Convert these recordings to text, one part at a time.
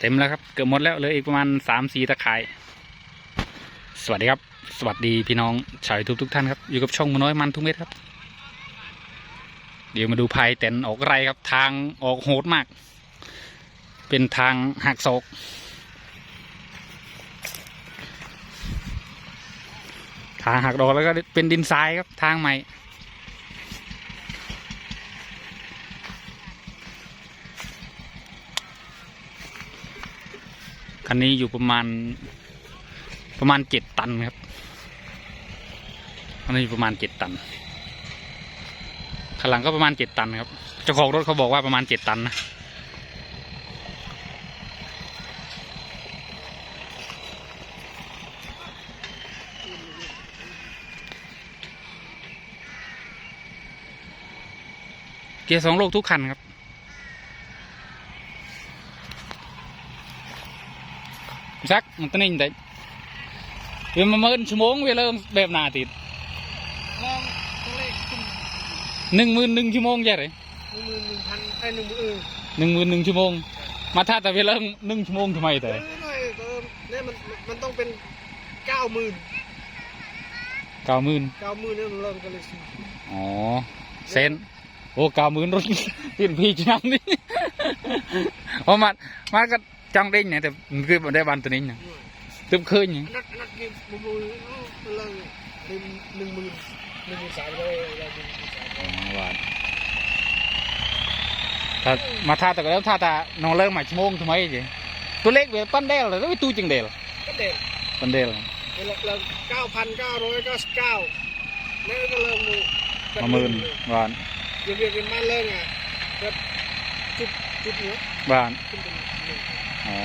เต็มแล้วครับ เกือบหมดแล้วเหลยอีกประมาณสามสี่ตะไคร่ายสวัสดีครับ สวัสดีพี่น้องชาวยูทุกทุกท่านครับ อยู่กับช่องมน้อยมันทุกเม็ดครับ เดี๋ยวมาดูพายเต็นออกไรครับ ทางออกโหดมาก เป็นทางหักศอกทางหักดอกแล้วก็เป็นดินทรายครับทางใหม่ คันนี้อยู่ประมาณประมาณเจ็ดตันครับคันนี้อยู่ประมาณเจ็ดตันข้างหลังก็ประมาณเจ็ดตันครับ เจ้าของรถเขาบอกว่าประมาณเจ็ดตันนะเกียร์สองโลกทุกคันครับ ซักมันตัวนี้ได้เดี๋ยวมาเมินชั่วโมงเวลาแบบหนาติดลองตัวเลขขึ้นหนึ่งหมื่นหนึ่งชั่วโมงใช่ไหมหนึ่งหมื่นหนึ่งพันไอ้หนึ่งหมื่นเออหนึ่งหมื่นหนึ่งชั่วโมง มาถ้าแต่เวลาหนึ่งชั่วโมงทำไมเอแต่อหน่อยเติมเนี่ยมันมันต้องเป็นเก้าหมื่นเก้าหมื่นเก้าหมื่นเนี่ยมันเริ่มกันเลยสิอ๋อเซนโอ้เก้าหมื่นรถติดพี่จังนี่เพราะมันมันก็ จังเด้งเนี่ยแต่มันคือมันได้บันตัวนี้นะตึบเคยเนี่ยอันนั้นอันนั้นคือบุบมันเริ่มเป็นหนึ่งหมื่นหนึ่งหมื่นสามเลยเราหนึ่งหมื่นสามอ๋อว่าถ้ามาท่าแต่ก็แล้วท่าแต่น้องเลิกมาชั่วโมงทำไมจีตัวเล็กเว้ยปั้นเดลเลยแล้วไปตู้จึงเดลก็เด็กปั้นเดลเราเราเก้าพันเก้าร้อยเก้าสิบเก้าแล้วก็เริ่มดูมาหมื่นบาทเรียนเรียนเป็นบ้านเริ่มอะแบบจุดจุดเนี้ยบาท ขึ้นเป็นหนึ่ง อ๋อ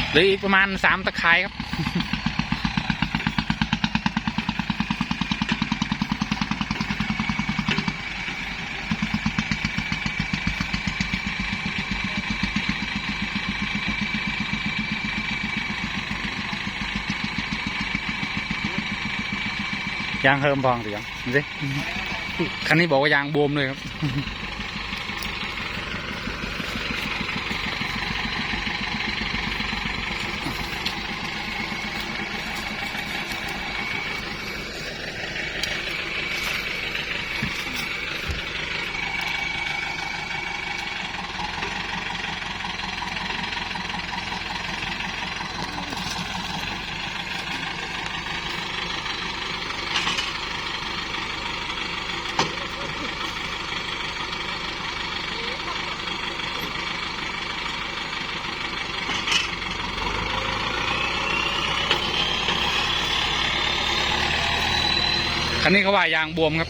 เหลืออีกประมาณสามตะไคร้ครับ ยางเฮิมพองเสียงดูสิคันนี้บอกว่ายางบวมเลยครับ นนี้เขาว่ายางบวมครับ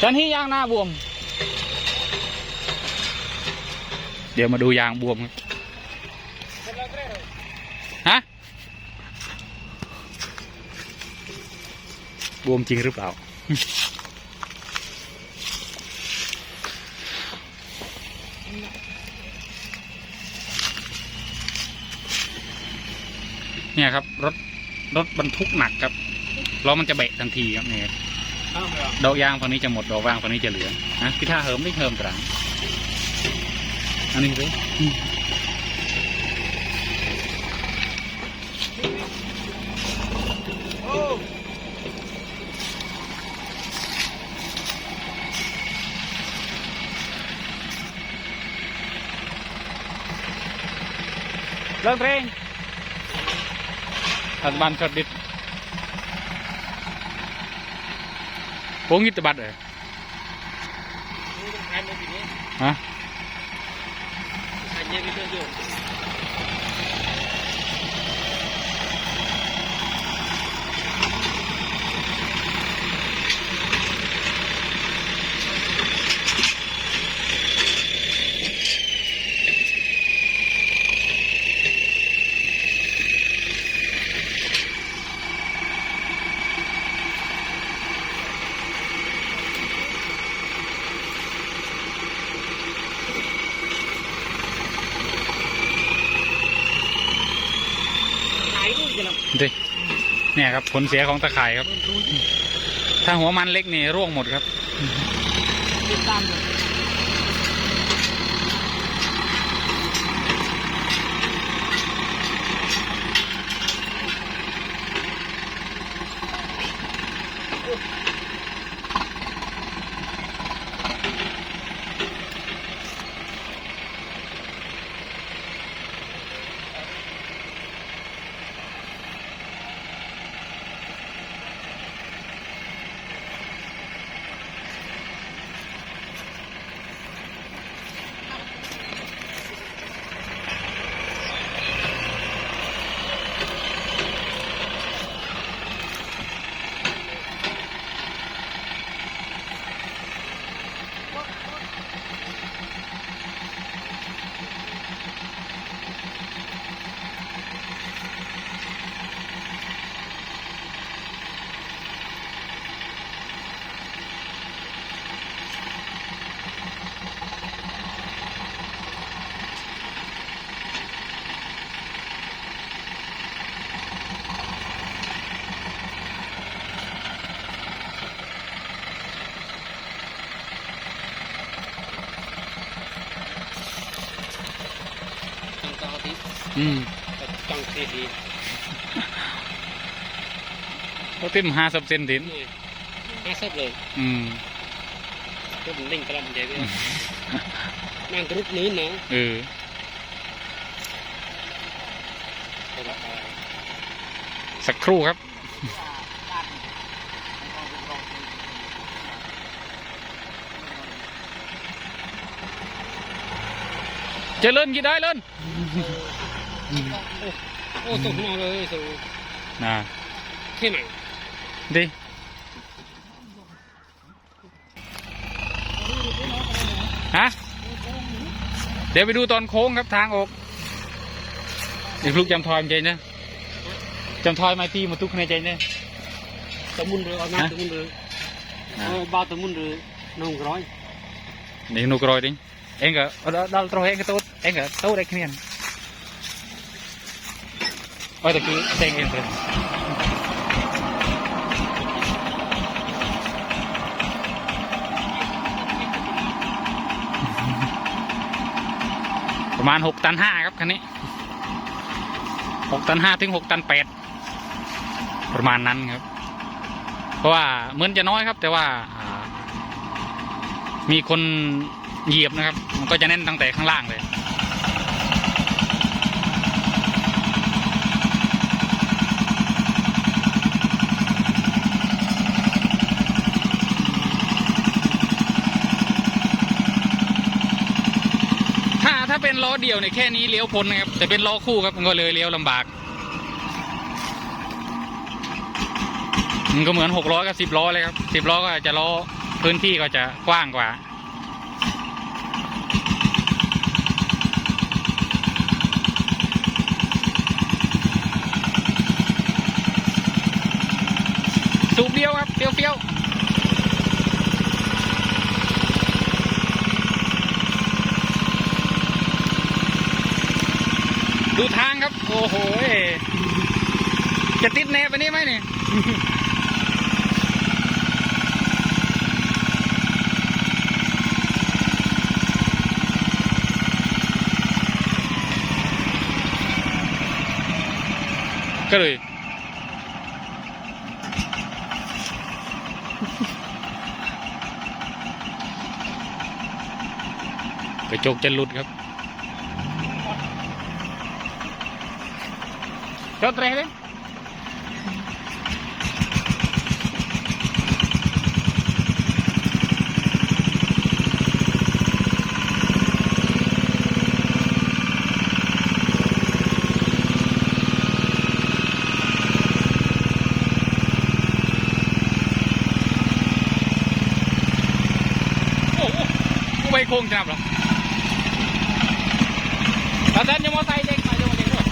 ฉันที่ยางหน้าบวม เดี๋ยวมาดูยางบวมครับฮะ บวมจริงหรือเปล่า เนี่ยครับ รถรถบรรทุกหนักครับล้อมันจะเบะทันทีครับเนี่ยอ้าวเหรอดอกยางฝั่งนี้จะหมดดอกยางฝั่งนี้จะเหลือนะพี่ท่าเหิมไม่เหิมตรังอันนี้สิโอ้เลิกเพลง รัฐบาลชดดิดโป้งิตบัตรเลยนี่ต้องขายในปีนี้ฮะ ขายเยอะไปเรื่อยๆ ขายด้วยกันนะ ดิ เนี่ยครับ ผลเสียของตะข่ายครับ ถ้าหัวมันเล็กนี่ร่วงหมดครับ อืมต้องเทดีก็เต็มห้าสิบเซนตินนี่ห้าสิบเลย อืมก็มันดิ่งกระลำใหญ่ไปนั่งกรุ๊ปนี้เนาะเออสักครู่ครับจะเล่นกี่ได้เล่น โอ้ตกนอนเลยสูนะที่ไหนดีฮะเดี๋ยวไปดูตอนโค้งครับทางออกเดี๋ยวพลุกจำทอยมันใจนะจำทอยมาตีมาตุกในใจเนี่ยตะมุนเรือเอาหน้าตะมุนเรือเออบ้าตะมุนเรือน้องร้อยนี่นุกรอยดิเองก็ดัลตรอยเองก็โต๊ดเองก็โต๊ดได้คะแนน โอ้ยแต่คือเซ็งเองเลยประมาณหกตันห้าครับคันนี้หกตันห้าถึงหกตันแปดประมาณนั้นครับ เพราะว่าเหมือนจะน้อยครับ แต่ว่ามีคนเหยียบนะครับ มันก็จะแน่นตั้งแต่ข้างล่างเลย ถ้าถ้าเป็นล้ อเดียวเนี่ยแค่นี้เลี้ยวพ้นนะครับ แต่เป็นล้อคู่ครับมันก็เลยเลี้ยวลำบากมันก็เหมือนหกล้อกับสิบล้อเลยครับสิบล้อก็จะล้อพื้นที่ก็จะกว้างกว่า สูบเดียวครับเฟี้ยวเฟี้ยวดูทางครับ โหจะติดแนบไปนี่ไหมเนี่ยก็เลยกระจกจะหลุดครับ จอดเตะเลยโอ้โหกูไปโค้งจะนับเหรอ แล้วท่านยังมอไซค์เด็กมายังมอเด็กด้วย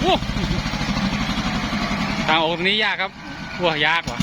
โอ้ ทางออกตรงนี้ยากครับว่ายากว่ะ